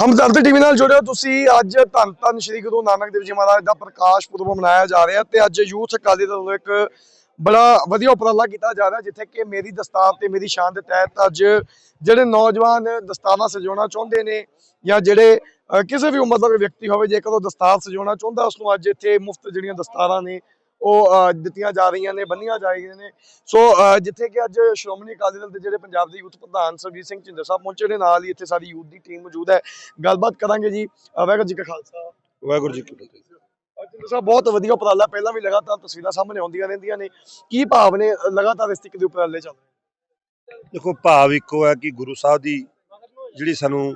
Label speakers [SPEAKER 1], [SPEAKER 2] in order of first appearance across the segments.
[SPEAKER 1] ਹਮਦਰਦ TV ਨਾਲ ਜੁੜਿਓ। ਤੁਸੀਂ ਅੱਜ ਧੰਨ ਧੰਨ ਸ਼੍ਰੀ ਗੁਰੂ ਨਾਨਕ ਦੇਵ ਜੀ ਮਹਾਰਾਜ ਦਾ ਪ੍ਰਕਾਸ਼ ਪੁਰਬ ਮਨਾਇਆ ਜਾ ਰਿਹਾ ਤੇ ਅੱਜ ਯੂਥ ਅਕਾਲੀ ਦਲ ਵੱਲੋਂ ਇੱਕ ਬੜਾ ਵਧੀਆ ਉਪਰਾਲਾ ਕੀਤਾ ਜਾ ਰਿਹਾ, ਜਿੱਥੇ ਕਿ ਮੇਰੀ ਦਸਤਾਰ ਤੇ ਮੇਰੀ ਸ਼ਾਨ ਦੇ ਤਹਿਤ ਅੱਜ ਜਿਹੜੇ ਨੌਜਵਾਨ ਦਸਤਾਰਾਂ ਸਜਾਉਣਾ ਚਾਹੁੰਦੇ ਨੇ ਜਾਂ ਜਿਹੜੇ ਕਿਸੇ ਵੀ ਉਮਰ ਦਾ ਕੋਈ ਵਿਅਕਤੀ ਹੋਵੇ, ਜੇਕਰ ਉਹ ਦਸਤਾਰ ਸਜਾਉਣਾ ਚਾਹੁੰਦਾ ਉਸ ਨੂੰ ਅੱਜ ਇੱਥੇ ਮੁਫਤ ਜਿਹੜੀਆਂ ਦਸਤਾਰਾਂ ਨੇ ਉਹ ਦਿੱਤੀਆਂ ਜਾ ਰਹੀਆਂ ਨੇ ਬੰਨੀਆਂ ਜਾ ਰਹੀਆਂ ਨੇ। ਸੋ ਜਿੱਥੇ ਕਿ ਅੱਜ ਸ਼੍ਰੋਮਣੀ ਅਕਾਲੀ ਦਲ ਦੇ ਜਿਹੜੇ ਪੰਜਾਬ ਦੇ ਯੂਥ ਪ੍ਰਧਾਨ ਸਰਜੀਤ ਸਿੰਘ ਝਿੰਦਰ ਸਾਹਿਬ ਪਹੁੰਚੇ ਨੇ ਨਾਲ ਹੀ ਇੱਥੇ ਸਾਡੀ ਯੂਥ ਦੀ ਟੀਮ ਮੌਜੂਦ ਹੈ। ਗੱਲਬਾਤ ਕਰਾਂਗੇ ਜੀ। ਵਾਹਿਗੁਰੂ ਜੀ ਕਾ ਖਾਲਸਾ।
[SPEAKER 2] ਵਾਹਿਗੁਰੂ ਜੀ ਕੀ ਫਤਿਹ।
[SPEAKER 1] ਸਾਹਿਬ ਬਹੁਤ ਵਧੀਆ ਉਪਰਾਲਾ ਪਹਿਲਾਂ ਵੀ ਲਗਾਤਾਰ ਤਸਵੀਰਾਂ ਸਾਹਮਣੇ ਆਉਂਦੀਆਂ ਰਹਿੰਦੀਆਂ ਨੇ। ਕੀ ਭਾਵ ਨੇ ਲਗਾਤਾਰ ਇਸ ਤਰੀਕੇ ਦੇ ਉਪਰਾਲੇ ਚੱਲ ਰਹੇ
[SPEAKER 2] ਦੇਖੋ ਭਾਵ ਇੱਕੋ ਹੈ ਕਿ ਗੁਰੂ ਸਾਹਿਬ ਦੀ ਜਿਹੜੀ ਸਾਨੂੰ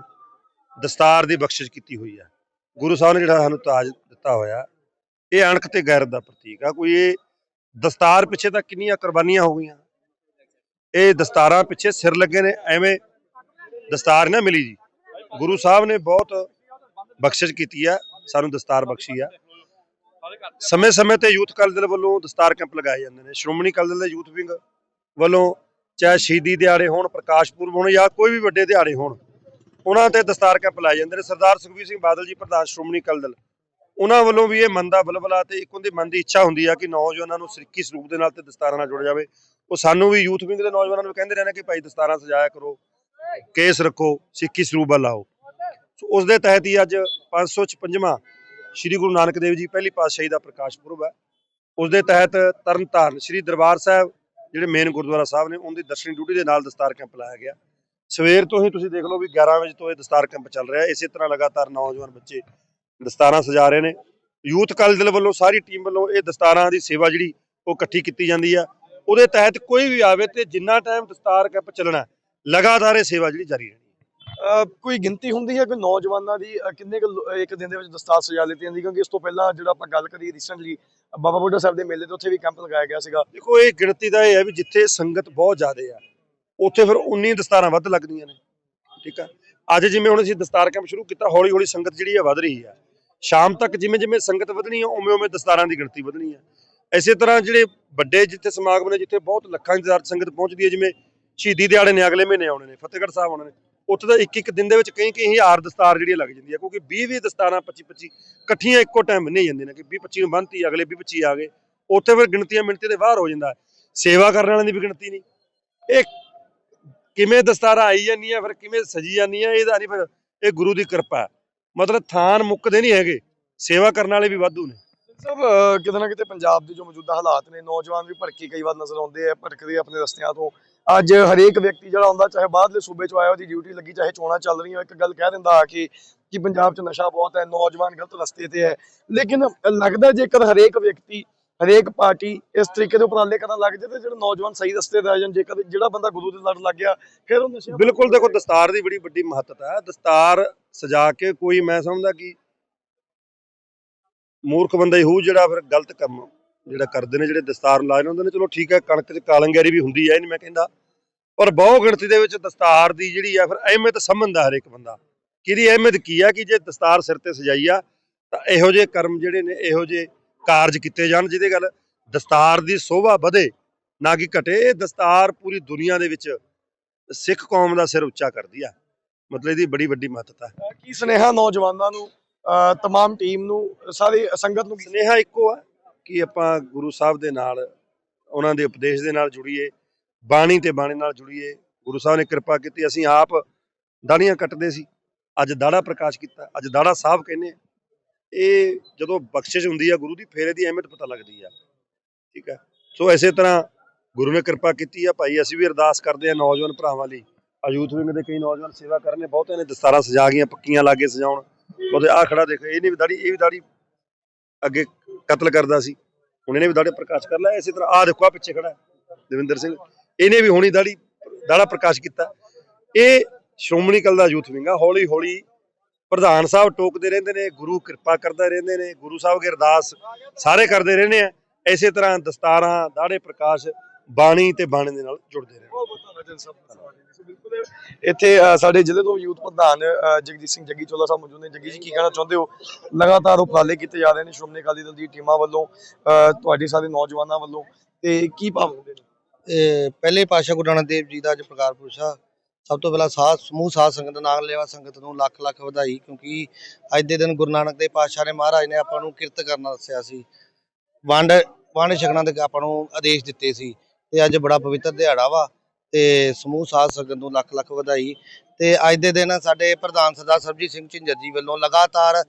[SPEAKER 2] ਦਸਤਾਰ ਦੀ ਬਖਸ਼ਿਸ਼ ਕੀਤੀ ਹੋਈ ਹੈ। ਗੁਰੂ ਸਾਹਿਬ ਨੇ ਜਿਹੜਾ ਸਾਨੂੰ ਤਾਜ ਦਿੱਤਾ ਹੋਇਆ ਇਹ ਅਣਖ ਤੇ ਗੈਰਤ ਦਾ ਪ੍ਰਤੀਕ ਆ। ਕੋਈ ਇਹ ਦਸਤਾਰ ਪਿੱਛੇ ਤਾਂ ਕਿੰਨੀਆਂ ਕੁਰਬਾਨੀਆਂ ਹੋ ਗਈਆਂ? ਇਹ ਦਸਤਾਰਾਂ ਪਿੱਛੇ ਸਿਰ ਲੱਗੇ ਨੇ, ਐਵੇਂ ਦਸਤਾਰ ਨਾ ਮਿਲੀ ਜੀ। ਗੁਰੂ ਸਾਹਿਬ ਨੇ ਬਹੁਤ ਬਖਸ਼ਿਸ਼ ਕੀਤੀ ਆ, ਸਾਨੂੰ ਦਸਤਾਰ ਬਖਸ਼ੀ ਆ। ਸਮੇਂ-ਸਮੇਂ ਤੇ ਯੂਥ ਅਕਾਲੀ ਦਲ ਵੱਲੋਂ ਦਸਤਾਰ ਕੈਂਪ ਲਗਾਏ ਜਾਂਦੇ ਨੇ। ਸ਼੍ਰੋਮਣੀ ਅਕਾਲੀ ਦਲ ਦੇ ਯੂਥ ਵਿੰਗ ਵੱਲੋਂ, ਚਾਹੇ ਸ਼ਹੀਦੀ ਦਿਹਾੜੇ ਹੋਣ, ਪ੍ਰਕਾਸ਼ ਪੁਰਬ ਹੋਣ ਜਾਂ ਕੋਈ ਵੀ ਵੱਡੇ ਦਿਹਾੜੇ ਹੋਣ, ਉਹਨਾਂ ਤੇ ਦਸਤਾਰ ਕੈਂਪ ਲਾਏ ਜਾਂਦੇ ਨੇ। ਸਰਦਾਰ ਸੁਖਬੀਰ ਸਿੰਘ ਬਾਦਲ ਜੀ, ਪ੍ਰਧਾਨ ਸ਼੍ਰੋਮਣੀ ਅਕਾਲੀ ਦਲ। ਉਹਨਾਂ ਵੱਲੋਂ ਵੀ ਇਹ ਮਨ ਦਾ ਬਲਬਲਾ ਤੇ ਇੱਕ ਉਹਦੀ ਮਨ ਦੀ ਇੱਛਾ ਹੁੰਦੀ ਆ ਕਿ ਨੌਜਵਾਨਾਂ ਨੂੰ ਸਰੀਕੀ ਸਰੂਪ ਦੇ ਨਾਲ ਤੇ ਦਸਤਾਰਾਂ ਨਾਲ ਜੁੜ ਜਾਵੇ। ਉਹ ਸਾਨੂੰ ਵੀ ਯੂਥ ਵਿੰਗ ਦੇ ਨੌਜਵਾਨਾਂ ਨੂੰ ਕਹਿੰਦੇ ਰਹਿੰਦੇ ਕਿ ਭਾਈ ਦਸਤਾਰਾਂ ਸਜਾਇਆ ਕਰੋ, ਕੇਸ ਰੱਖੋ, ਸਿੱਖੀ ਸਰੂਪ ਵੱਲ ਉਸ ਦੇ ਤਹਿਤ ਹੀ ਅੱਜ 556ਵਾਂ ਸ੍ਰੀ ਗੁਰੂ ਨਾਨਕ ਦੇਵ ਜੀ ਪਹਿਲੀ ਪਾਤਸ਼ਾਹੀ ਦਾ ਪ੍ਰਕਾਸ਼ ਪੁਰਬ ਹੈ। ਉਸ ਦੇ ਤਹਿਤ ਤਰਨਤਾਰਨ ਸ੍ਰੀ ਦਰਬਾਰ ਸਾਹਿਬ, ਜਿਹੜੇ ਮੇਨ ਗੁਰਦੁਆਰਾ ਸਾਹਿਬ ਨੇ, ਉਹਦੀ ਦਰਸ਼ਨੀ ਡਿਊਟੀ ਦੇ ਨਾਲ ਦਸਤਾਰ ਕੈਂਪ ਲਾਇਆ ਗਿਆ। ਸਵੇਰ ਤੋਂ ਹੀ ਤੁਸੀਂ ਦੇਖ ਲਓ ਵੀ 11 ਵਜੇ ਤੋਂ ਇਹ ਦਸਤਾਰ ਕੈਂਪ ਚੱਲ ਰਿਹਾ ਇਸੇ ਤਰ੍ਹਾਂ ਲਗਾਤਾਰ ਨੌਜਵਾਨ ਬੱਚੇ ਦਸਤਾਰਾਂ ਸਜਾ ਰਹੇ ਨੇ। ਯੂਥ ਅਕਾਲੀ ਦਲ ਵੱਲੋਂ ਸਾਰੀ ਟੀਮ ਵੱਲੋਂ ਇਹ ਦਸਤਾਰਾਂ ਦੀ ਸੇਵਾ ਜਿਹੜੀ ਉਹ ਇਕੱਠੀ ਕੀਤੀ ਜਾਂਦੀ ਆ। ਉਹਦੇ ਤਹਿਤ ਕੋਈ ਵੀ ਆਵੇ ਤੇ ਜਿੰਨਾ ਟਾਈਮ ਦਸਤਾਰ ਕੈਂਪ ਚੱਲਣਾ ਲਗਾਤਾਰ ਇਹ ਸੇਵਾ ਜਿਹੜੀ ਜਾਰੀ ਰਹਿਣੀ
[SPEAKER 1] ਕੋਈ ਗਿਣਤੀ ਹੁੰਦੀ ਹੈ ਕਿ ਨੌਜਵਾਨਾਂ ਦੀ ਕਿੰਨੇ ਕੁ ਇੱਕ ਦਿਨ ਦੇ ਵਿੱਚ ਦਸਤਾਰ ਸਜਾ ਲਿੱਤੀ ਜਾਂਦੀ ਕਿਉਂਕਿ ਇਸ ਤੋਂ ਪਹਿਲਾਂ ਜਿਹੜਾ ਆਪਾਂ ਗੱਲ ਕਰੀ ਰੀਸੈਂਟਲੀ ਬਾਬਾ ਬੁੱਢਾ ਸਾਹਿਬ ਦੇ ਮੇਲੇ ਤੇ ਉੱਥੇ ਵੀ ਕੈਂਪ ਲਗਾਇਆ ਗਿਆ ਸੀਗਾ।
[SPEAKER 2] ਦੇਖੋ ਇਹ ਗਿਣਤੀ ਦਾ ਇਹ ਹੈ ਵੀ ਜਿੱਥੇ ਸੰਗਤ ਬਹੁਤ ਜ਼ਿਆਦੇ ਆ ਉੱਥੇ ਫਿਰ 19 ਦਸਤਾਰਾਂ ਵੱਧ ਲੱਗਦੀਆਂ ਨੇ। ਠੀਕ ਆ? ਅੱਜ ਜਿਵੇਂ ਹੁਣ ਅਸੀਂ ਦਸਤਾਰ ਕੈਂਪ ਸ਼ੁਰੂ ਕੀਤਾ ਹੌਲੀ ਹੌਲੀ ਸੰਗਤ ਜਿਹੜੀ ਆ ਵੱਧ ਰਹੀ ਆ। ਸ਼ਾਮ ਤੱਕ ਜਿਵੇਂ ਜਿਵੇਂ ਸੰਗਤ ਵਧਣੀ ਹੈ, ਉਵੇਂ ਉਵੇਂ ਦਸਤਾਰਾਂ ਦੀ ਗਿਣਤੀ ਵਧਣੀ ਹੈ। ਇਸੇ ਤਰ੍ਹਾਂ ਜਿਹੜੇ ਵੱਡੇ ਜਿੱਥੇ ਸਮਾਗਮ ਨੇ, ਜਿੱਥੇ ਬਹੁਤ ਲੱਖਾਂ ਦੀ ਸੰਗਤ ਪਹੁੰਚਦੀ ਹੈ, ਜਿਵੇਂ ਸ਼ਹੀਦੀ ਦਿਹਾੜੇ ਨੇ, ਅਗਲੇ ਮਹੀਨੇ ਆਉਣੇ ਨੇ, ਫਤਿਹਗੜ੍ਹ ਸਾਹਿਬ ਆਉਣੇ ਨੇ, ਉੱਥੇ ਤਾਂ ਇੱਕ ਇੱਕ ਦਿਨ ਦੇ ਵਿੱਚ ਕਈ ਕਈ ਹਜ਼ਾਰ ਦਸਤਾਰ ਜਿਹੜੀ ਲੱਗ ਜਾਂਦੀ ਹੈ ਕਿਉਂਕਿ 20 20 ਦਸਤਾਰਾਂ 25 25 ਇਕੱਠੀਆਂ ਇੱਕੋ ਟਾਈਮ ਨਹੀਂ ਜਾਂਦੀਆਂ ਨੇ, ਕਿ 20 25 ਨੂੰ ਬੰਨਤੀ, ਅਗਲੇ 20 25 ਆ ਗਏ, ਉੱਥੇ ਫਿਰ ਗਿਣਤੀਆਂ ਮਿੰਟੀਆਂ ਦੇ ਬਾਹਰ ਹੋ ਜਾਂਦਾ। ਸੇਵਾ ਕਰਨ ਵਾਲਿਆਂ ਦੀ ਵੀ ਗਿਣਤੀ ਨਹੀਂ। ਇਹ ਕਿਵੇਂ ਦਸਤਾਰਾਂ ਆਈ ਜਾਂਦੀਆਂ, ਫਿਰ ਕਿਵੇਂ ਸਜੀ ਜਾਂਦੀ ਜਾਂਦੀਆਂ, ਇਹਦਾ ਨਹੀਂ ਫਿਰ, ਇਹ ਗੁਰੂ ਦੀ ਕਿਰਪਾ ਹੈ। ਮਤਲਬ ਥਾਨ ਮੁੱਕਦੇ ਨਹੀਂ ਹੈਗੇ। ਸੇਵਾ ਕਰਨ ਵਾਲੇ ਵੀ ਵਾਧੂ ਨੇ।
[SPEAKER 1] ਸਭ ਕਿਤੇ ਨਾ ਕਿਤੇ ਪੰਜਾਬ ਦੇ ਜੋ ਮੌਜੂਦਾ ਹਾਲਾਤ ਨੇ, ਨੌਜਵਾਨ ਵੀ ਭੜਕੇ ਕਈ ਵਾਰ ਨਜ਼ਰ ਆਉਂਦੇ ਆ ਭਟਕਦੇ ਆਪਣੇ ਰਸਤਿਆਂ ਤੋਂ। ਅੱਜ ਹਰੇਕ ਵਿਅਕਤੀ ਜਿਹੜਾ ਆਉਂਦਾ ਚਾਹੇ ਬਾਹਰਲੇ ਸੂਬੇ ਚੋਂ ਆਇਆ, ਉਹਦੀ ਡਿਊਟੀ ਲੱਗੀ, ਚਾਹੇ ਚੋਣਾਂ ਚੱਲ ਰਹੀਆਂ, ਇੱਕ ਗੱਲ ਕਹਿ ਦਿੰਦਾ ਆ ਕਿ ਕਿ ਪੰਜਾਬ 'ਚ ਨਸ਼ਾ ਬਹੁਤ ਹੈ, ਨੌਜਵਾਨ ਗਲਤ ਰਸਤੇ ਤੇ ਹੈ। ਲੇਕਿਨ ਲੱਗਦਾ ਜੇਕਰ ਹਰੇਕ ਵਿਅਕਤੀ ਹਰੇਕ ਪਾਰਟੀ ਇਸ ਤਰੀਕੇ ਦੇ ਉਪਰਾਲੇ ਕਰਨ ਲੱਗ ਤੇ ਜਿਹੜੇ ਨੌਜਵਾਨ ਸਹੀ ਰਸਤੇ ਤੇ ਆ ਜਾਣ ਜੇਕਰ ਜਿਹੜਾ ਬੰਦਾ ਗੁਰੂ ਦੇ ਲੜ ਲੱਗ ਗਿਆ ਫਿਰ ਉਹ ਨਸ਼ੇ
[SPEAKER 2] ਬਿਲਕੁਲ ਦੇਖੋ ਦਸਤਾਰ ਦੀ ਬੜੀ ਵੱਡੀ ਮਹੱਤਤਾ ਹੈ। ਦਸਤਾਰ ਸਜਾ ਕੇ ਕੋਈ ਮੈਂ ਸਮਝਦਾ ਕਿ ਮੂਰਖ ਬੰਦਾ ਹੀ ਹੋਊ ਜਿਹੜਾ ਫਿਰ ਗਲਤ ਕੰਮ ਜਿਹੜਾ ਕਰਦੇ ਨੇ ਜਿਹੜੇ ਦਸਤਾਰ ਲਾਏ ਹੁੰਦੇ ਨੇ ਚਲੋ ਠੀਕ ਹੈ ਕਣਕ 'ਚ ਕਾਲੰਗਿਆਰੀ ਵੀ ਹੁੰਦੀ ਹੈ ਇਹ ਨਹੀਂ ਮੈਂ ਕਹਿੰਦਾ। ਪਰ ਬਹੁ ਗਿਣਤੀ ਦੇ ਵਿੱਚ ਦਸਤਾਰ ਦੀ ਜਿਹੜੀ ਆ ਫਿਰ ਅਹਿਮੀਅਤ ਸਮਝਦਾ ਹਰੇਕ ਬੰਦਾ। ਕਿਹਦੀ ਅਹਿਮੀਅਤ ਕੀ ਆ ਕਿ ਜੇ ਦਸਤਾਰ ਸਿਰ ਤੇ ਸਜਾਈ ਆ ਤਾਂ ਇਹੋ ਜਿਹੇ ਕਰਮ ਜਿਹੜੇ ਨੇ ਇਹੋ ਜਿਹੇ ਕਾਰਜ ਕੀਤੇ ਜਾਣ ਜਿਹਦੇ ਗੱਲ ਦਸਤਾਰ ਦੀ ਸੋਭਾ ਵਧੇ ਨਾ ਕਿ ਘਟੇ ਇਹ ਦਸਤਾਰ ਪੂਰੀ ਦੁਨੀਆ ਦੇ ਵਿੱਚ ਸਿੱਖ ਕੌਮ ਦਾ ਸਿਰ ਉੱਚਾ ਕਰਦੀ ਆ। ਮਤਲਬ ਇਹਦੀ ਬੜੀ ਵੱਡੀ ਮਹੱਤਤਾ। ਹੈ
[SPEAKER 1] ਕੀ ਸੁਨੇਹਾ ਨੌਜਵਾਨਾਂ ਨੂੰ ਤਮਾਮ ਟੀਮ ਨੂੰ ਸਾਰੀ ਸੰਗਤ ਨੂੰ?
[SPEAKER 2] ਸਨੇਹਾ ਇੱਕੋ ਆ ਕਿ ਆਪਾਂ ਗੁਰੂ ਸਾਹਿਬ ਦੇ ਨਾਲ ਉਹਨਾਂ ਦੇ ਉਪਦੇਸ਼ ਦੇ ਨਾਲ ਜੁੜੀਏ ਬਾਣੀ ਤੇ ਬਾਣੀ ਨਾਲ ਜੁੜੀਏ। ਗੁਰੂ ਸਾਹਿਬ ਨੇ ਕਿਰਪਾ ਕੀਤੀ ਅਸੀਂ ਆਪ ਦਾੜੀਆਂ ਕੱਟਦੇ ਸੀ। ਅੱਜ ਦਾੜਾ ਪ੍ਰਕਾਸ਼ ਕੀਤਾ ਅੱਜ ਦਾੜਾ ਸਾਹਿਬ ਕਹਿੰਦੇ ਆ। ਇਹ ਜਦੋਂ ਬਖਸ਼ਿਸ਼ ਹੁੰਦੀ ਆ ਗੁਰੂ ਦੀ, ਫੇਰੇ ਦੀ ਅਹਿਮੀਅਤ ਪਤਾ ਲੱਗਦੀ ਆ। ਠੀਕ ਆ? ਸੋ ਇਸੇ ਤਰ੍ਹਾਂ ਗੁਰੂ ਨੇ ਕਿਰਪਾ ਕੀਤੀ ਆ। ਭਾਈ ਅਸੀਂ ਵੀ ਅਰਦਾਸ ਕਰਦੇ ਆ ਨੌਜਵਾਨ ਭਰਾਵਾਂ ਲਈ। ਆ ਯੂਥ ਵਿੰਗ ਦੇ ਕਈ ਨੌਜਵਾਨ ਸੇਵਾ ਕਰਨੇ ਬਹੁਤੇ ਨੇ ਦਸਤਾਰਾਂ ਸਜਾ ਗਈਆਂ, ਪੱਕੀਆਂ ਲਾਗੇ ਸਜਾਉਣ। ਉਹਦੇ ਆ ਖੜਾ ਦੇਖੋ ਇਹਨੇ ਵੀ ਦਾੜੀ, ਇਹ ਵੀ ਦਾੜੀ ਅੱਗੇ ਕਤਲ ਕਰਦਾ ਸੀ। ਹੁਣ ਇਹਨੇ ਵੀ ਦਾੜੇ ਪ੍ਰਕਾਸ਼ ਕਰ ਲਿਆ। ਇਸੇ ਤਰ੍ਹਾਂ ਆ ਦੇਖੋ ਆ ਪਿੱਛੇ ਖੜਾ ਦਵਿੰਦਰ ਸਿੰਘ। ਇਹਨੇ ਵੀ ਹੁਣੀ ਦਾੜੀ, ਦਾੜਾ ਪ੍ਰਕਾਸ਼ ਕੀਤਾ। ਇਹ ਸ਼੍ਰੋਮਣੀ ਕਲ ਦਾ ਯੂਥ ਵਿੰਗ ਆ। ਹੌਲੀ ਹੌਲੀ ਪ੍ਰਧਾਨ ਸਾਹਿਬ ਟੋਕਦੇ ਰਹਿੰਦੇ ਨੇ ਗੁਰੂ ਕਿਰਪਾ ਕਰਦਾ ਰਹਿੰਦੇ ਨੇ ਗੁਰੂ ਸਾਹਿਬ ਦੀ ਅਰਦਾਸ ਸਾਰੇ ਕਰਦੇ ਰਹਿੰਦੇ ਆ। ਇਸੇ ਤਰ੍ਹਾਂ ਦਸਤਾਰਾਂ ਦਾੜੇ ਪ੍ਰਕਾਸ਼ ਬਾਣੀ ਤੇ ਬਾਣੀ ਦੇ ਨਾਲ ਜੁੜਦੇ
[SPEAKER 1] ਬਿਲਕੁਲ ਇੱਥੇ ਸਾਡੇ ਜ਼ਿਲ੍ਹੇ ਤੋਂ ਯੂਥ ਪ੍ਰਧਾਨ ਜਗਜੀਤ ਸਿੰਘ ਜੱਗੀ ਚੋਲਾ ਸਾਹਿਬ ਮੌਜੂਦ ਨੇ। ਜੱਗੀ ਜੀ ਕੀ ਕਹਿਣਾ ਚਾਹੁੰਦੇ ਹੋ? ਲਗਾਤਾਰ ਉਪਰਾਲੇ ਕੀਤੇ ਜਾ ਰਹੇ ਨੇ ਸ਼੍ਰੋਮਣੀ ਅਕਾਲੀ ਦਲ ਦੀ ਟੀਮਾਂ ਵੱਲੋਂ ਤੁਹਾਡੇ ਸਾਰੇ ਨੌਜਵਾਨਾਂ ਵੱਲੋਂ। ਤੇ ਕੀ ਭਾਵ ਹੁੰਦੇ ਨੇ?
[SPEAKER 3] ਇਹ ਪਹਿਲੇ ਪਾਤਸ਼ਾਹ ਗੁਰੂ ਨਾਨਕ ਦੇਵ ਜੀ ਦਾ ਅੱਜ ਪ੍ਰਕਾਸ਼ ਪੁਰਸ਼ ਸਭ ਤੋਂ ਪਹਿਲਾਂ ਸਾਧ ਸਮੂਹ ਸਾਧ ਸੰਗਤ ਨਾਲ ਲੇਵਾ ਸੰਗਤ ਨੂੰ ਲੱਖ ਲੱਖ ਵਧਾਈ, ਕਿਉਂਕਿ ਅੱਜ ਦੇ ਦਿਨ ਗੁਰੂ ਨਾਨਕ ਦੇਵ ਪਾਤਸ਼ਾਹ ਨੇ ਮਹਾਰਾਜ ਨੇ ਆਪਾਂ ਨੂੰ ਕਿਰਤ ਕਰਨਾ ਦੱਸਿਆ ਸੀ। ਵੰਡ ਵੰਡ ਛਕਣਾ ਦੇ ਆਪਾਂ ਨੂੰ ਆਦੇਸ਼ ਦਿੱਤੇ ਸੀ। ਤੇ ਅੱਜ ਬੜਾ ਪਵਿੱਤਰ ਦਿਹਾੜਾ ਵਾ, ਤੇ ਸਮੂਹ ਸਾਧ ਸੰਗਤ ਨੂੰ ਲੱਖ ਲੱਖ ਵਧਾਈ। ਤੇ ਅੱਜ ਦੇ ਦਿਨ ਸਾਡੇ ਪ੍ਰਧਾਨ ਸਰਦਾਰ ਸਰਬਜੀਤ ਸਿੰਘ ਝਿੰਜਰ ਜੀ ਵੱਲੋਂ ਲਗਾਤਾਰ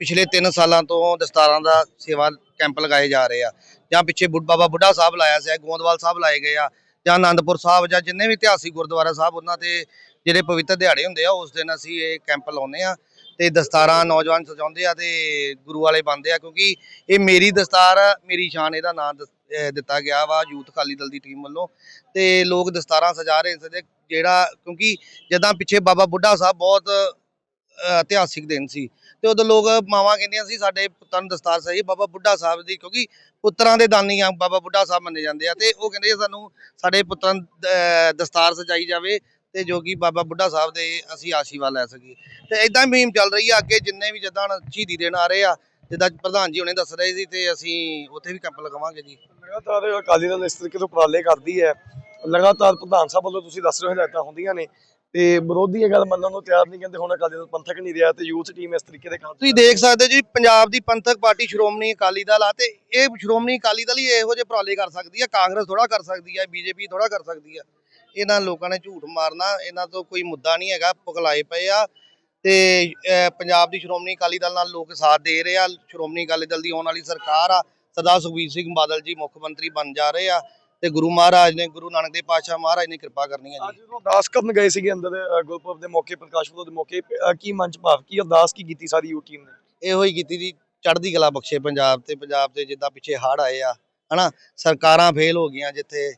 [SPEAKER 3] ਪਿਛਲੇ 3 ਸਾਲਾਂ ਤੋਂ ਦਸਤਾਰਾਂ ਦਾ ਸੇਵਾ ਕੈਂਪ ਲਗਾਏ ਜਾ ਰਹੇ ਆ। ਜਾਂ ਪਿੱਛੇ ਬੁੱਢ ਬਾਬਾ ਬੁੱਢਾ ਸਾਹਿਬ ਲਾਇਆ ਸੀ ਗੋਂਦਵਾਲ ਸਾਹਿਬ ਲਾਏ ਗਏ ਆ। ਜਾਂ ਆਨੰਦਪੁਰ ਸਾਹਿਬ ਜਾਂ ਜਿੰਨੇ ਵੀ ਇਤਿਹਾਸਿਕ ਗੁਰਦੁਆਰਾ ਸਾਹਿਬ, ਉਹਨਾਂ ਤੇ ਜਿਹੜੇ ਪਵਿੱਤਰ ਦਿਹਾੜੇ ਹੁੰਦੇ ਆ, ਉਸ ਦਿਨ ਅਸੀਂ ਇਹ ਕੈਂਪ ਲਾਉਂਦੇ ਆ ਤੇ ਦਸਤਾਰਾਂ ਨੌਜਵਾਨ ਸਜਾਉਂਦੇ ਆ ਤੇ ਗੁਰੂ ਵਾਲੇ ਬੰਦੇ ਆ ਕਿਉਂਕਿ ਇਹ ਮੇਰੀ ਦਸਤਾਰ, ਮੇਰੀ ਸ਼ਾਨ ਇਹਦਾ ਨਾਮ ਦਿੱਤਾ ਗਿਆ ਵਾ ਯੂਥ ਅਕਾਲੀ ਦਲ ਦੀ ਟੀਮ ਵੱਲੋਂ ਤੇ ਲੋਕ ਦਸਤਾਰਾਂ ਸਜਾ ਰਹੇ ਸੀ ਜਿਹੜਾ ਕਿਉਂਕਿ ਜਦਾਂ ਪਿੱਛੇ ਬਾਬਾ ਬੁੱਢਾ ਸਾਹਿਬ ਬਹੁਤ ਇਤਿਹਾਸਿਕ ਦਿਨ ਸੀ। ਤੇ ਉਦੋਂ ਲੋਕ ਮਾਵਾਂ ਕਹਿੰਦੀਆਂ ਸੀ, ਸਾਡੇ ਪੁੱਤਾਂ ਨੂੰ ਦਸਤਾਰ ਸਹੀ, ਬਾਬਾ ਬੁੱਢਾ ਸਾਹਿਬ ਦੀ, ਕਿਉਂਕਿ ਪੁੱਤਰਾਂ ਦੇ ਦਾਨੀ ਆ, ਬਾਬਾ ਬੁੱਢਾ ਸਾਹਿਬ ਮੰਨੇ ਜਾਂਦੇ ਆ। ਤੇ ਉਹ ਕਹਿੰਦੇ ਸਾਨੂੰ, ਸਾਡੇ ਪੁੱਤਰਾਂ ਦਸਤਾਰ ਸਜਾਈ ਜਾਵੇ ਤੇ ਜੋ ਕਿ ਬਾਬਾ ਬੁੱਢਾ ਸਾਹਿਬ ਦੇ ਅਸੀਂ ਆਸ਼ੀਰਵਾਦ ਲੈ ਸਕੀਏ। ਤੇ ਇਦਾਂ ਮੁਹਿੰਮ ਚੱਲ ਰਹੀ ਆ ਅੱਗੇ, ਜਿੰਨੇ ਵੀ ਜਿੱਦਾਂ ਸ਼ਹੀਦੀ ਦੇਣ ਆ ਰਹੇ ਆ, ਜਿੱਦਾਂ ਪ੍ਰਧਾਨ ਜੀ ਹੁਣੇ ਦੱਸ ਰਹੇ ਸੀ ਤੇ ਅਸੀਂ ਉੱਥੇ ਵੀ ਕੈਂਪ ਲਗਾਵਾਂਗੇ ਜੀ।
[SPEAKER 1] ਲਗਾਤਾਰ ਅਕਾਲੀ ਦਲ ਇਸ ਤਰੀਕੇ ਤੋਂ ਉਪਰਾਲੇ ਕਰਦੀ ਹੈ। ਲਗਾਤਾਰ ਪ੍ਰਧਾਨ ਸਾਹਿਬ ਵੱਲੋਂ ਤੁਸੀਂ ਦੱਸ ਰਹੇ ਹੋ ਹਦਾਇਤਾਂ ਹੁੰਦੀਆਂ ਨੇ। ਤੇ ਵਿਰੋਧੀ ਇਹ ਗੱਲ ਮੰਨਣ ਨੂੰ ਤਿਆਰ ਨਹੀਂ ਕਹਿੰਦੇ ਹੁਣ ਅਕਾਲੀ ਦਲ ਪੰਥਕ ਨਹੀਂ ਰਿਹਾ ਤੇ ਯੂਥ ਟੀਮ ਇਸ ਤਰੀਕੇ ਦੇ ਕੰਮ
[SPEAKER 3] ਤੁਸੀਂ ਦੇਖ ਸਕਦੇ ਹੋ ਜੀ ਪੰਜਾਬ ਦੀ ਪੰਥਕ ਪਾਰਟੀ ਸ਼੍ਰੋਮਣੀ ਅਕਾਲੀ ਦਲ ਆ ਤੇ ਇਹ ਸ਼੍ਰੋਮਣੀ ਅਕਾਲੀ ਦਲ ਹੀ ਇਹੋ ਜਿਹੇ ਉਪਰਾਲੇ ਕਰ ਸਕਦੀ ਆ ਕਾਂਗਰਸ ਥੋੜਾ ਕਰ ਸਕਦੀ ਆ ਬੀਜੇਪੀ ਥੋੜਾ ਕਰ ਸਕਦੀ ਆ। ਇਹਨਾਂ ਲੋਕਾਂ ਨੇ ਝੂਠ ਮਾਰਨਾ ਇਹਨਾਂ ਤੋਂ ਕੋਈ ਮੁੱਦਾ ਨਹੀਂ ਹੈਗਾ ਪੁਗਲਾਏ ਪਏ ਆ ਤੇ ਪੰਜਾਬ ਦੀ ਸ਼੍ਰੋਮਣੀ ਅਕਾਲੀ ਦਲ ਨਾਲ ਲੋਕ ਸਾਥ ਦੇ ਰਹੇ ਆ ਸ਼੍ਰੋਮਣੀ ਅਕਾਲੀ ਦਲ ਦੀ ਆਉਣ ਵਾਲੀ ਸਰਕਾਰ ਆ ਸਰਦਾਰ ਸੁਖਬੀਰ ਸਿੰਘ ਬਾਦਲ ਜੀ ਮੁੱਖ ਮੰਤਰੀ ਬਣ ਜਾ ਰਹੇ ਆ। ਤੇ ਗੁਰੂ ਮਹਾਰਾਜ ਨੇ ਗੁਰੂ ਨਾਨਕ ਦੇਵ ਪਾਤਸ਼ਾਹ ਮਹਾਰਾਜ ਨੇ ਕਿਰਪਾ ਕਰਨੀ ਹੈ
[SPEAKER 1] ਅੱਜ
[SPEAKER 3] ਜੀ
[SPEAKER 1] ਜਦੋਂ ਅਰਦਾਸ ਕਰਨ ਗਏ ਸੀਗੇ ਅੰਦਰ ਅ, ਗੁਰਪੁਰਬ ਦੇ ਮੌਕੇ ਪ੍ਰਕਾਸ਼ ਪੁਰਬ ਦੇ ਮੌਕੇ ਅ, ਕੀ ਮੰਚ ਭਾਵ ਕੀ ਅਰਦਾਸ ਕੀ ਕੀਤੀ ਸਾਰੀ ਯੂ ਟੀਮ ਨੇ?
[SPEAKER 3] ਇਹੋ ਹੀ ਕੀਤੀ ਜੀ ਚੜ੍ਹਦੀ ਕਲਾ ਬਖਸ਼ੇ ਪੰਜਾਬ ਤੇ ਪੰਜਾਬ ਤੇ ਜਿੱਦਾਂ ਪਿੱਛੇ ਹੜ੍ਹ ਆਏ ਆ ਹਨਾ ਸਰਕਾਰਾਂ ਫੇਲ ਹੋ ਗਈਆਂ ਜਿੱਥੇ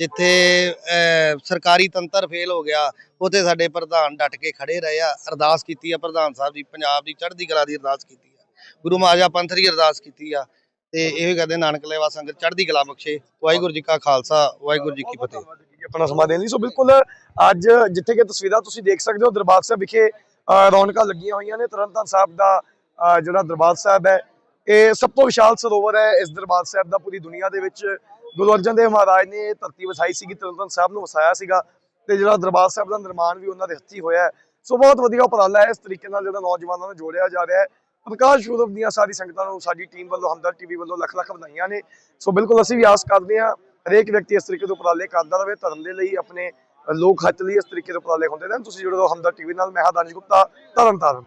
[SPEAKER 3] ਜਿੱਥੇ ਅਹ, ਸਰਕਾਰੀ ਤੰਤਰ ਫੇਲ ਹੋ ਗਿਆ ਉੱਥੇ ਸਾਡੇ ਪ੍ਰਧਾਨ ਡਟ ਕੇ ਖੜੇ ਰਹੇ ਆ ਅਰਦਾਸ ਕੀਤੀ ਆ ਪ੍ਰਧਾਨ ਸਾਹਿਬ ਦੀ ਪੰਜਾਬ ਦੀ ਚੜ੍ਹਦੀ ਕਲਾ ਦੀ ਅਰਦਾਸ ਕੀਤੀ ਆ ਗੁਰੂ ਮਹਾਰਾਜਾ ਪੰਥ ਦੀ ਅਰਦਾਸ ਕੀਤੀ ਆ ਤੇ ਇਹੋ ਹੀ ਨਾਨਕ ਲੈਵਾ ਸੰਗਤ ਚੜ੍ਹਦੀ ਕਲਾ ਬਖਸ਼ੇ, ਵਾਹਿਗੁਰੂ ਜੀ ਕਾ ਖਾਲਸਾ, ਵਾਹਿਗੁਰੂ ਜੀ ਕੀ ਫਤਿਹ।
[SPEAKER 1] ਆਪਣਾ ਸਮਾਂ ਦੇਣ ਲਈ। ਸੋ ਬਿਲਕੁਲ, ਅੱਜ ਜਿੱਥੇ ਕਿ ਤਸਵੀਰਾਂ ਤੁਸੀਂ ਦੇਖ ਸਕਦੇ ਹੋ, ਦਰਬਾਰ ਸਾਹਿਬ ਵਿਖੇ ਰੌਣਕਾਂ ਲੱਗੀਆਂ ਹੋਈਆਂ ਨੇ। ਤਰਨਤਾਰਨ ਸਾਹਿਬ ਦਾ ਜਿਹੜਾ ਦਰਬਾਰ ਸਾਹਿਬ ਹੈ, ਇਹ ਸਭ ਤੋਂ ਵਿਸ਼ਾਲ ਸਰੋਵਰ ਹੈ ਇਸ ਦਰਬਾਰ ਸਾਹਿਬ ਦਾ ਪੂਰੀ ਦੁਨੀਆ ਦੇ ਵਿੱਚ। ਗੁਰੂ ਅਰਜਨ ਦੇਵ ਮਹਾਰਾਜ ਨੇ ਧਰਤੀ ਵਸਾਈ ਸੀਗੀ, ਤਰਨਤਾਰਨ ਸਾਹਿਬ ਨੂੰ ਵਸਾਇਆ ਸੀਗਾ ਤੇ ਜਿਹੜਾ ਦਰਬਾਰ ਸਾਹਿਬ ਦਾ ਨਿਰਮਾਣ ਵੀ ਉਹਨਾਂ ਦੇ ਹੱਥੀਂ ਹੋਇਆ ਸੋ ਬਹੁਤ ਵਧੀਆ ਉਪਰਾਲਾ ਹੈ, ਇਸ ਤਰੀਕੇ ਨਾਲ ਜਿਹੜਾ ਨੌਜਵਾਨਾਂ ਨੂੰ ਜੋੜਿਆ ਜਾ ਰਿਹਾ ਹੈ। ਪ੍ਰਕਾਸ਼ ਸੂਰਵ ਦੀਆਂ ਸਾਰੀ ਸੰਗਤਾਂ ਨੂੰ, ਸਾਡੀ ਟੀਮ ਵੱਲੋਂ ਹਮਦਰ ਟੀਵੀ ਵੱਲੋਂ ਲੱਖ ਲੱਖ ਵਧਾਈਆਂ ਨੇ। ਸੋ ਬਿਲਕੁਲ ਅਸੀਂ ਵੀ ਆਸ ਕਰਦੇ ਹਾਂ, ਹਰੇਕ ਵਿਅਕਤੀ ਇਸ ਤਰੀਕੇ ਦੇ ਉਪਰਾਲੇ ਕਰਦਾ ਰਹੇ ਧਰਮ ਦੇ ਲਈ ਆਪਣੇ ਲੋਕ ਹੱਥ ਲਈ ਇਸ ਤਰੀਕੇ ਦੇ ਉਪਰਾਲੇ ਹੁੰਦੇ ਨੇ ਤੁਸੀਂ ਜੁੜੇ ਰਹੋ ਹਮਦਰ ਟੀਵੀ ਨਾਲ, ਮੈਂ ਹਾਂ ਦਾਨਿਸ਼ ਗੁਪਤਾ, ਤਰਨ ਤਾਰਨ।